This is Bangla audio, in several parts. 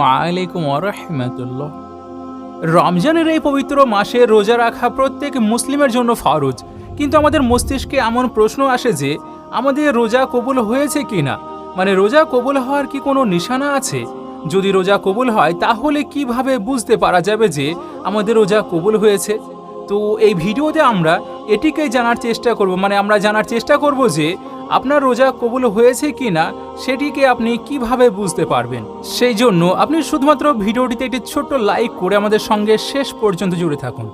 আলাইকুম রমজানের এই পবিত্র মাসে রোজা রাখা প্রত্যেক মুসলিমের জন্য ফরজ। কিন্তু আমাদের মস্তিষ্কে এমন প্রশ্ন আসে যে, আমাদের রোজা কবুল হয়েছে কি না মানে রোজা কবুল হওয়ার কি কোনো নিশানা আছে? যদি রোজা কবুল হয়, তাহলে কীভাবে বুঝতে পারা যাবে যে, আমাদের রোজা কবুল হয়েছে? তো এই ভিডিওতে আমরা এটিকেই জানার চেষ্টা করব। মানে আমরা জানার চেষ্টা করব যে, আপনার রোজা কবুল হয়েছে কি না সেটিকে আপনি কীভাবে বুঝতে পারবেন? সেই জন্য আপনি শুধুমাত্র ভিডিওটিতে একটি ছোট্ট লাইক করে আমাদের সঙ্গে শেষ পর্যন্ত জুড়ে থাকুন।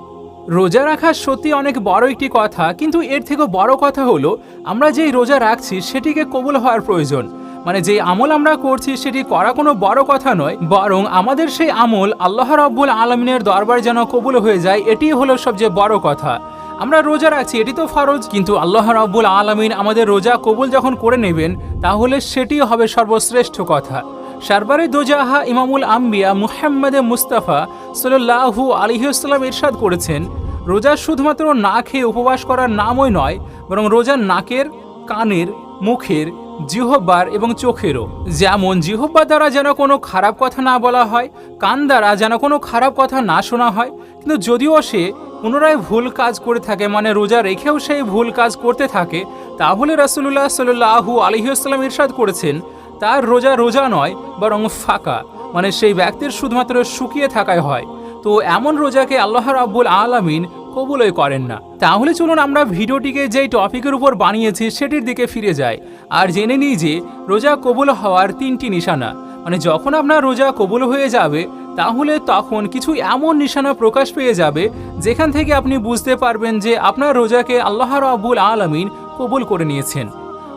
রোজা রাখা সত্যি অনেক বড় একটি কথা, কিন্তু এর থেকেও বড় কথা হলো, আমরা যেই রোজা রাখছি সেটিকে কবুল হওয়ার প্রয়োজন। মানে যে আমল আমরা করছি সেটি করা কোনো বড় কথা নয়, বরং আমাদের সেই আমল আল্লাহ রব্বুল আলমিনের দরবার যেন কবুল হয়ে যায়, এটি হলো সবচেয়ে বড় কথা। আমরা রোজা রাখছি, এটি তো ফরজ, কিন্তু আল্লাহ রাব্বুল আলমিন আমাদের রোজা কবুল যখন করে নেবেন, তাহলে সেটি হবে সর্বশ্রেষ্ঠ কথা। সারবারে দোজাহা ইমামুল আম্বিয়া মুহাম্মদে মুস্তাফা সাল্লাহু আলিহাস্লাম ইরশাদ করেছেন, রোজা শুধুমাত্র না খেয়ে উপবাস করার নামই নয়, বরং রোজা নাকের, কানের, মুখের জিহব্বার এবং চোখেরও। যেমন জিহব্বা দ্বারা যেন কোনো খারাপ কথা না বলা হয়, কান দ্বারা যেন কোনো খারাপ কথা না শোনা হয়, কিন্তু যদিও সে পুনরায় ভুল কাজ করে থাকে মানে রোজা রেখেও সেই ভুল কাজ করতে থাকে, তাহলে রাসুল্লাহ সাল্লাহু আলহিউসাল্লাম ইরশাদ করেছেন, তার রোজা রোজা নয়, বরং ফাঁকা মানে সেই ব্যক্তির শুধুমাত্র শুকিয়ে থাকায় হয়। তো এমন রোজাকে আল্লাহ রাব্বুল আলামিন কবুলই করেন না। তাহলে চলুন আমরা ভিডিওটিকে যেই টপিকের উপর বানিয়েছি সেটির দিকে ফিরে যাই। আর জেনে নিই যে রোজা কবুল হওয়ার তিনটি নিশানা। মানে যখন আপনার রোজা কবুল হয়ে যাবে, তাহলে তখন কিছু এমন নিশানা প্রকাশ পেয়ে যাবে, যেখান থেকে আপনি বুঝতে পারবেন যে আপনার রোজাকে আল্লাহ রাব্বুল আলামিন কবুল করে নিয়েছেন।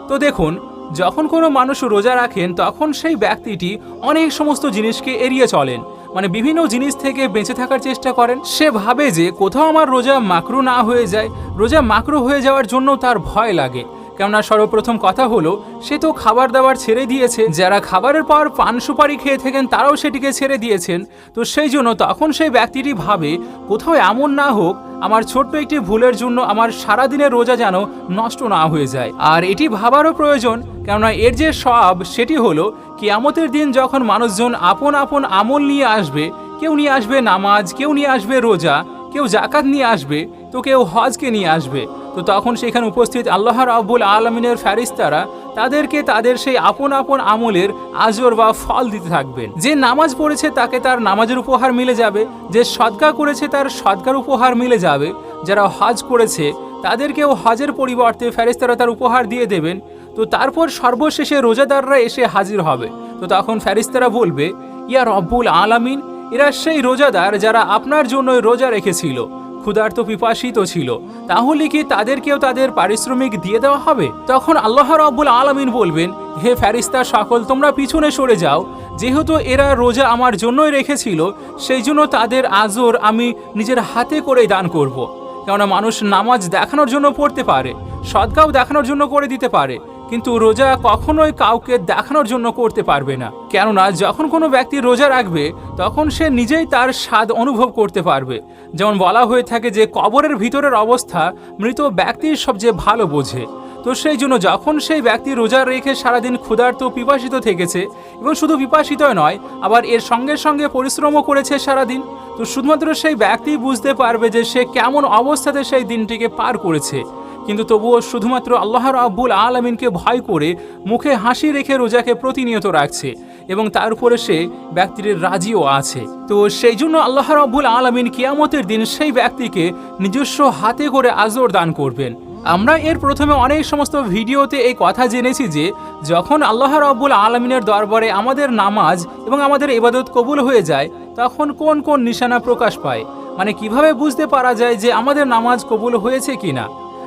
তো দেখুন, যখন কোনো মানুষ রোজা রাখেন, তখন সেই ব্যক্তিটি অনেক সমস্ত জিনিসকে এড়িয়ে চলেন। মানে বিভিন্ন জিনিস থেকে বেঁচে থাকার চেষ্টা করেন। সে ভাবে যে কোথাও আমার রোজা মাকরু না হয়ে যায়, রোজা মাকরু হয়ে যাওয়ার জন্য তার ভয় লাগে। কেননা সর্বপ্রথম কথা হলো, সে তো খাবার দাবার ছেড়ে দিয়েছে, যারা খাবারের পর পান সুপারি খেয়ে থাকেন তারাও সেটিকে ছেড়ে দিয়েছেন। তো সেই জন্য তখন সেই ব্যক্তিটি ভাবে, কোথাও এমন না হোক, আমার ছোট্ট একটি ভুলের জন্য আমার সারাদিনের রোজা যেন নষ্ট না হয়ে যায়। আর এটি ভাবারও প্রয়োজন, কেননা এর যে সব সেটি হলো কিয়ামতের দিন যখন মানুষজন আপন আপন আমল নিয়ে আসবে, কেউ নিয়ে আসবে নামাজ, কেউ নিয়ে আসবে রোজা, কেউ জাকাত নিয়ে আসবে, তো কেউ হজকে নিয়ে আসবে, তো তখন সেখানে উপস্থিত আল্লাহ আব্বুল আলমিনের ফ্যারিস্তারা তাদেরকে তাদের সেই আপন আপন আমলের আজর বা ফল দিতে থাকবেন। যে নামাজ পড়েছে তাকে তার নামাজের উপহার মিলে যাবে, যে সদকা করেছে তার সদকার উপহার মিলে যাবে। যারা হজ করেছে, তাদেরকেও হজের পরিবর্তে ফেরেস্তারা তার উপহার দিয়ে দেবেন। তো তারপর সর্বশেষে রোজাদাররা এসে হাজির হবে। তো তখন ফেরিস্তারা বলবে, ইয়া রব্বুল আলামিন, এরা সেই রোজাদার যারা আপনার জন্যই রোজা রেখেছিল। ক্ষুধার্ত পিপাসিত ছিল। তাহলে কি তাদেরকেও তাদের পারিশ্রমিক দিয়ে দেওয়া হবে? তখন আল্লাহ রব্বুল আলমিন বলবেন, হে ফেরিস্তা সকল তোমরা পিছনে সরে যাও। যেহেতু এরা রোজা আমার জন্যই রেখেছিল, সেই জন্য তাদের আজর আমি নিজের হাতে করে দান করব। কেননা মানুষ নামাজ দেখানোর জন্য পড়তে পারে সদকাও দেখানোর জন্য করে দিতে পারে, কিন্তু রোজা কখনোই কাউকে দেখানোর জন্য করতে পারবে না। কেননা যখন কোনো ব্যক্তি রোজা রাখবে, তখন সে নিজেই তার স্বাদ অনুভব করতে পারবে। যেমন বলা হয়ে থাকে যে কবরের ভিতরের অবস্থা মৃত ব্যক্তির সবচেয়ে ভালো বোঝে। তো সেই জন্য যখন সেই ব্যক্তি রোজা রেখে সারাদিন ক্ষুধার্ত, পিপাসিত থেকেছে, এবং শুধু পিপাসিতই নয়, আবার এর সঙ্গে সঙ্গে পরিশ্রমও করেছে সারাদিন তো শুধুমাত্র সেই ব্যক্তি বুঝতে পারবে যে সে কেমন অবস্থাতে সেই দিনটিকে পার করেছে। কিন্তু তবুও শুধুমাত্র আল্লাহ রাব্বুল আলমিনকে ভয় করে মুখে হাসি রেখে রোজাকে প্রতিনিয়ত রাখছে এবং তার উপরে সে ব্যক্তির রাজিও আছে। তো সেই জন্য আল্লাহ রাব্বুল আলমিন কিয়ামতের দিন সেই ব্যক্তিকে নিজস্ব হাতে করে আজর দান করবেন। আমরা এর প্রথমে অনেক সমস্ত ভিডিওতে এই কথা জেনেছি যে যখন আল্লাহ রাব্বুল আলমিনের দরবারে আমাদের নামাজ এবং আমাদের ইবাদত কবুল হয়ে যায়, তখন কোন কোন নিশানা প্রকাশ পায়? মানে কীভাবে বুঝতে পারা যায় যে আমাদের নামাজ কবুল হয়েছে কিনা?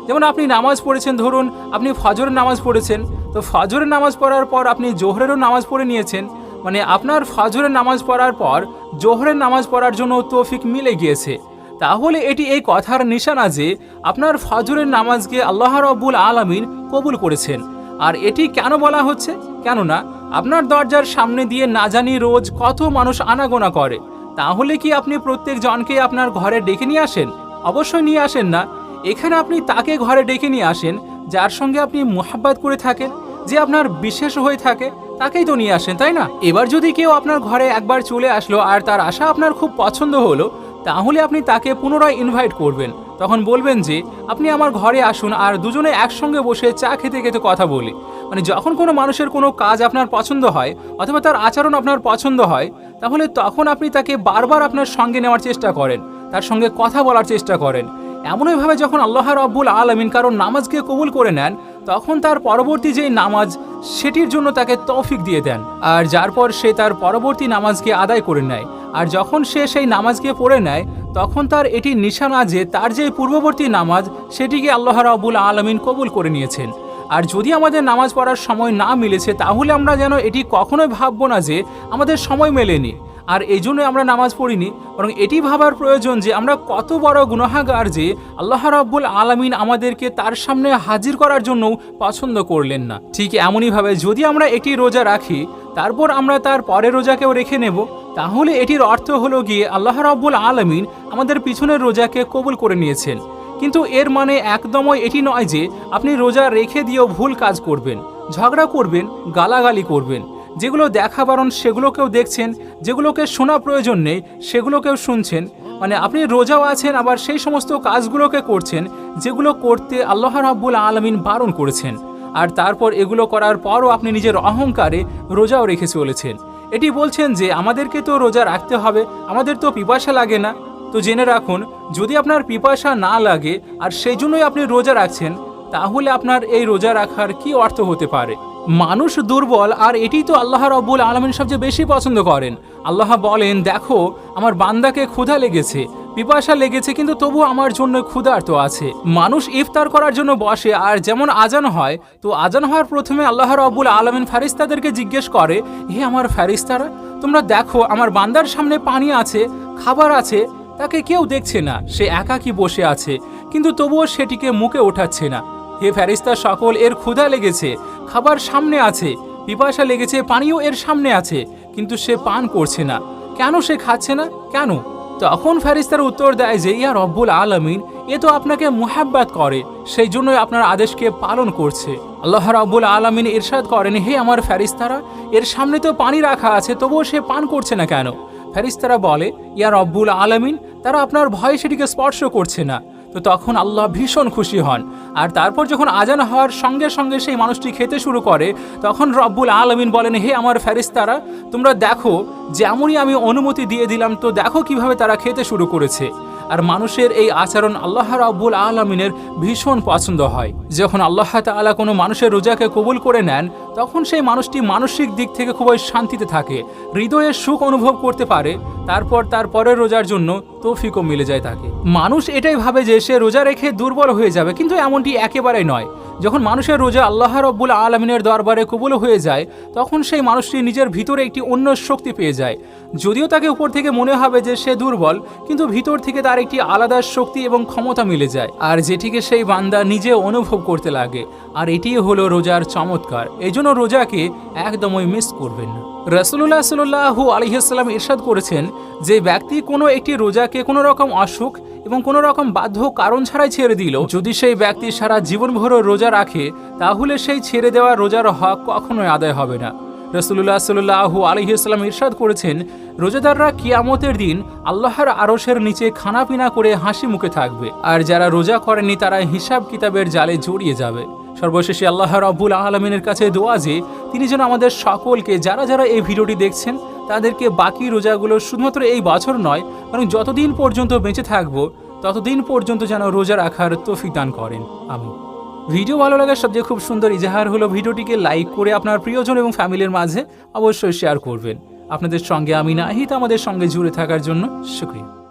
যেমন আপনি নামাজ পড়েছেন, ধরুন আপনি ফজরের নামাজ পড়েছেন, তো ফজরের নামাজ পড়ার পর আপনি জোহরেরও নামাজ পড়ে নিয়েছেন মানে আপনার ফজরের নামাজ পড়ার পর জোহরের নামাজ পড়ার জন্য তৌফিক মিলে গিয়েছে। তাহলে এটি এই কথার নিশানা যে আপনার ফজরের নামাজকে আল্লাহ রব্বুল আলামিন কবুল করেছেন। আর এটি কেন বলা হচ্ছে? কেননা আপনার দরজার সামনে দিয়ে না জানি রোজ কত মানুষ আনাগোনা করে। তাহলে কি আপনি প্রত্যেক জনকে আপনার ঘরে ডেকে নিয়ে আসেন? অবশ্যই নিয়ে আসেন না। এখানে আপনি তাকে ঘরে ডেকে নিয়ে আসেন, যার সঙ্গে আপনি মোহাব্বাত করে থাকেন, যে আপনার বিশেষ হয়ে থাকে, তাকেই তো নিয়ে আসেন, তাই না? এবার যদি কেউ আপনার ঘরে একবার চলে আসলো আর তার আশা আপনার খুব পছন্দ হলো তাহলে আপনি তাকে পুনরায় ইনভাইট করবেন। তখন বলবেন যে, আপনি আমার ঘরে আসুন আর দুজনে একসঙ্গে বসে চা খেতে খেতে কথা বলি। মানে যখন কোনো মানুষের কোনো কাজ আপনার পছন্দ হয় অথবা তার আচরণ আপনার পছন্দ হয়, তাহলে তখন আপনি তাকে বারবার আপনার সঙ্গে নেওয়ার চেষ্টা করেন, তার সঙ্গে কথা বলার চেষ্টা করেন। এমনইভাবে যখন আল্লাহ রাব্বুল আলমিন কারণ নামাজকে কবুল করে নেন তখন তার পরবর্তী যেই নামাজ, সেটির জন্য তাকে তৌফিক দিয়ে দেন। আর যার পর সে তার পরবর্তী নামাজকে আদায় করে নেয়। আর যখন সে সেই নামাজকে পড়ে নেয়, তখন তার এটি নিশানা যে তার যে পূর্ববর্তী নামাজ, সেটিকে আল্লাহ রাব্বুল আলমিন কবুল করে নিয়েছেন। আর যদি আমাদের নামাজ পড়ার সময় না মিলেছে, তাহলে আমরা যেন এটি কখনোই ভাববো না যে আমাদের সময় মেলেনি। আর এই জন্য আমরা নামাজ পড়িনি, বরং এটি ভাবার প্রয়োজন যে আমরা কত বড় গুনাহাগার যে আল্লাহ রাব্বুল আলামিন আমাদেরকে তার সামনে হাজির করার জন্যও পছন্দ করলেন না। ঠিক এমনইভাবে যদি আমরা একটি রোজা রাখি, তারপর আমরা তার পরের রোজাকেও রেখে নেব, তাহলে এটির অর্থ হলো গিয়ে আল্লাহ রাব্বুল আলামিন আমাদের পিছনের রোজাকে কবুল করে নিয়েছেন। কিন্তু এর মানে একদমই এটি নয় যে আপনি রোজা রেখে দিয়েও ভুল কাজ করবেন, ঝগড়া করবেন, গালাগালি করবেন। যেগুলো দেখা বারণ, সেগুলোকেও দেখছেন, যেগুলোকে শোনা প্রয়োজন নেই, সেগুলোকেও শুনছেন। মানে আপনি রোজাও আছেন, আবার সেই সমস্ত কাজগুলোকে করছেন, যেগুলো করতে আল্লাহ রাব্বুল আলমিন বারণ করেছেন। আর তারপর এগুলো করার পরও আপনি নিজের অহংকারে রোজাও রেখে চলেছেন। এটি বলছেন যে, আমাদেরকে তো রোজা রাখতে হবে, আমাদের তো পিপাসা লাগে না। তো জেনে রাখুন, যদি আপনার পিপাসা না লাগে, আর সেই জন্যই আপনি রোজা রাখছেন, তাহলে আপনার এই রোজা রাখার কি অর্থ হতে পারে? মানুষ দুর্বল, আর এটি তো আল্লাহ রব্বুল আলমিন সবচেয়ে বেশি পছন্দ করেন। আল্লাহ বলেন, দেখো, আমার বান্দাকে ক্ষুধা লেগেছে, পিপাসা লেগেছে, কিন্তু তবু আমার জন্য ক্ষুধার্ত আছে। মানুষ ইফতার করার জন্য বসে, আর যেমন আজান হয়, তো আজান হওয়ার প্রথমে আল্লাহ রব্বুল আলমিন ফারিস্তাদেরকে জিজ্ঞেস করে, হে আমার ফারিস্তারা তোমরা দেখো, আমার বান্দার সামনে পানি আছে, খাবার আছে, তাকে কেউ দেখছে না, সে একাকী বসে আছে, কিন্তু তবুও সেটিকে মুখে ওঠাচ্ছে না। হে ফেরিস্তা সকল এর ক্ষুধা লেগেছে, খাবার সামনে আছে, পিপাসা লেগেছে, পানিও এর সামনে আছে, কিন্তু সে পান করছে না। কেন সে খাচ্ছে না? কেন? তখন ফেরিস্তার উত্তর দেয় যে, ইয়া রব্বুল আলমিন, এ তো আপনাকে মুহাব্বাত করে, সেই জন্যই আপনার আদেশকে পালন করছে। আল্লাহ রাব্বুল আলমিন ইরশাদ করেন, হে আমার ফেরিস্তারা এর সামনে তো পানি রাখা আছে, তবুও সে পান করছে না কেন? ফেরিস্তারা বলে, ইয়া রব্বুল আলমিন, তারা আপনার ভয়ে সেটিকে স্পর্শ করছে না। তো তখন আল্লাহ ভীষণ খুশি হন। আর তারপর যখন আজান হওয়ার সঙ্গে সঙ্গে সেই মানুষটি খেতে শুরু করে, তখন রব্বুল আলমিন বলেন, হে আমার ফেরিস্তারা তোমরা দেখো, যেমনই আমি অনুমতি দিয়ে দিলাম, তো দেখো কীভাবে তারা খেতে শুরু করেছে। আর মানুষের এই আচরণ আল্লাহ রাব্বুল আলমিনের ভীষণ পছন্দ হয়। যখন আল্লাহ তালা কোনো মানুষের রোজাকে কবুল করে নেন, তখন সেই মানুষটি মানসিক দিক থেকে খুবই শান্তিতে থাকে, হৃদয়ে সুখ অনুভব করতে পারে, তারপর তার পরের রোজার জন্য তৌফিকও মিলে যায় তাকে। মানুষ এটাই ভাবে যে সে রোজা রেখে দুর্বল হয়ে যাবে, কিন্তু এমনটি একেবারেই নয়। যখন মানুষের রোজা আল্লাহ রব্বুল আলমিনের দরবারে কবুল হয়ে যায়, তখন সেই মানুষটি নিজের ভিতরে একটি অন্য শক্তি পেয়ে যায়। যদিও তাকে উপর থেকে মনে হবে যে সে দুর্বল, কিন্তু ভিতর থেকে তার একটি আলাদা শক্তি এবং ক্ষমতা মিলে যায়। আর যেটিকে সেই বান্দা নিজে অনুভব করতে লাগে, আর এটিই হলো রোজার চমৎকার। এই জন্য রোজাকে একদমই মিস করবেন না। রসুল্লাহ সাল্লাহু আলহিহাস্লাম ইরশাদ করেছেন যে ব্যক্তি কোনো একটি রোজাকে কোনো রকম অসুখ এবং কোনো রকম বাধ্য কারণ ছাড়াই ছেড়ে দিল। যদি সেই ব্যক্তি সারা জীবনভরও রোজা রাখে, তাহলে সেই ছেড়ে দেওয়া রোজার হক কখনোই আদায় হবে না। রসুল্লাহ সাল্লাহু আলহিহাস্লাম ইরশাদ করেছেন, রোজাদাররা কিয়ামতের দিন আল্লাহর আরশের নিচে খানাপিনা করে হাসি মুখে থাকবে। আর যারা রোজা করেনি তারা হিসাব কিতাবের জালে জড়িয়ে যাবে। সর্বশেষে আল্লাহ রাব্বুল আলমিনের কাছে দোয়া যে, তিনি যেন আমাদের সকলকে, যারা যারা এই ভিডিওটি দেখছেন তাদেরকে বাকি রোজাগুলো শুধুমাত্র এই বছর নয়, বরং যতদিন পর্যন্ত বেঁচে থাকব, ততদিন পর্যন্ত যেন রোজা রাখার তৌফিক দান করেন। আমি ভিডিও ভালো লাগার সবচেয়ে খুব সুন্দর ইজাহার হলো ভিডিওটিকে লাইক করে আপনার প্রিয়জন এবং ফ্যামিলির মাঝে অবশ্যই শেয়ার করবেন। আপনাদের সঙ্গে আমি নাহিত আমাদের সঙ্গে জুড়ে থাকার জন্য শুক্রিয়া।